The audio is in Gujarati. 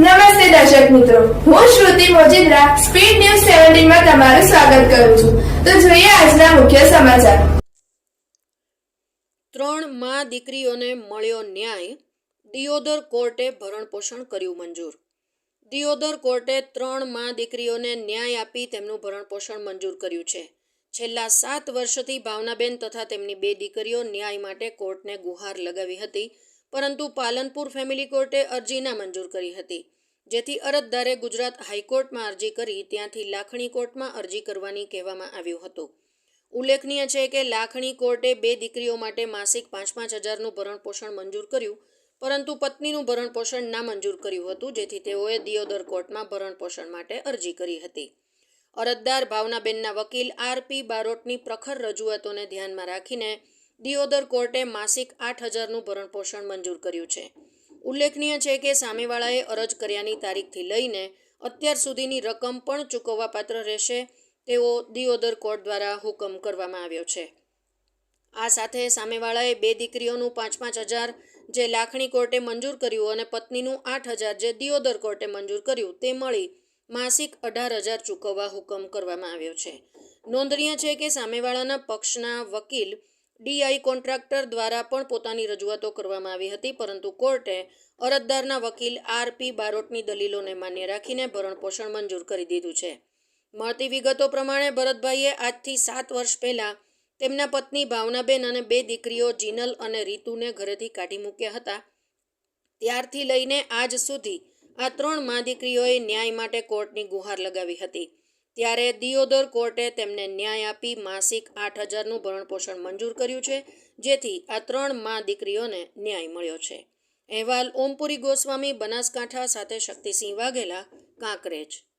નમસ્તે દર્શક મિત્રો. હું શ્રુતિ મોજીદ્રા, સ્પીડ ન્યૂઝ સેવન્ટીનમાં તમારું સ્વાગત કરું છું. તો જોઈએ આજના મુખ્ય સમાચાર. ત્રણ મા દીકરીઓને મળ્યો ન્યાય, દિયોદર કોર્ટે ભરણપોષણ કર્યું મંજૂર. દિયોદર કોર્ટે ત્રણ મા દીકરીઓને ન્યાય આપી તેમનું ભરણપોષણ મંજૂર કર્યું છે. છેલ્લા સાત વર્ષથી ભાવનાબેન તથા તેમની બે દીકરીઓ ન્યાય માટે કોર્ટને ગુહાર લગાવી હતી. પરંતુ પાલનપુર ફેમિલી કોર્ટે અરજી ના મંજૂર કરી હતી, જેથી અરજદારે ગુજરાત હાઈકોર્ટમાં અરજી કરી ત્યાંથી લાખણી કોર્ટમાં અરજી કરવાની કહેવામાં આવ્યું હતું. ઉલ્લેખનીય છે કે લાખણી કોર્ટે બે દીકરીઓ માટે માસિક પાંચ પાંચ હજારનું ભરણપોષણ મંજૂર કર્યું, પરંતુ પત્નીનું ભરણપોષણ ના મંજૂર કર્યું હતું, જેથી તેઓએ દિયોદર કોર્ટમાં ભરણપોષણ માટે અરજી કરી હતી. અરજદાર ભાવનાબેનના વકીલ આરપી બારોટની પ્રખર રજૂઆતોને ધ્યાનમાં રાખીને દિયોદર કોર્ટે માસિક આઠ હજારનું ભરણપોષણ મંજૂર કર્યું છે. ઉલ્લેખનીય છે કે સામેવાળાએ અરજ કર્યાની તારીખથી લઈને અત્યાર સુધીની રકમ પણ ચૂકવવાપાત્ર રહેશે, તેવો દિયોદર કોર્ટ દ્વારા હુકમ કરવામાં આવ્યો છે. આ સાથે સામેવાળાએ બે દીકરીઓનું પાંચ પાંચ હજાર જે લાખણી કોર્ટે મંજૂર કર્યું અને પત્નીનું આઠ હજાર જે દિયોદર કોર્ટે મંજૂર કર્યું તે મળી માસિક અઢાર હજાર ચૂકવવા હુકમ કરવામાં આવ્યો છે. નોંધનીય છે કે સામેવાળાના પક્ષના વકીલ ડીઆઈ કોન્ટ્રાક્ટર દ્વારા પણ પોતાની રજૂઆતો કરવામાં આવી હતી, પરંતુ કોર્ટે અરજદારના વકીલ આરપી બારોટની દલીલોને માન્ય રાખીને ભરણપોષણ મંજૂર કરી દીધું છે. મળતી વિગતો પ્રમાણે ભરતભાઈએ આજથી સાત વર્ષ પહેલાં તેમના પત્ની ભાવનાબેન અને બે દીકરીઓ જીનલ અને રીતુને ઘરેથી કાઢી મૂક્યા હતા. ત્યારથી લઈને આજ સુધી આ ત્રણ મા દીકરીઓએ ન્યાય માટે કોર્ટની ગુહાર લગાવી હતી. ત્યારે દિયોદર કોર્ટે તેમને ન્યાય આપી માસિક આઠ હજારનું ભરણપોષણ મંજૂર કર્યું છે, જેથી આ ત્રણ મા દીકરીઓને ન્યાય મળ્યો છે. અહેવાલ ઓમપુરી ગોસ્વામી, બનાસકાંઠા સાથે શક્તિસિંહ વાઘેલા, કાંકરેજ.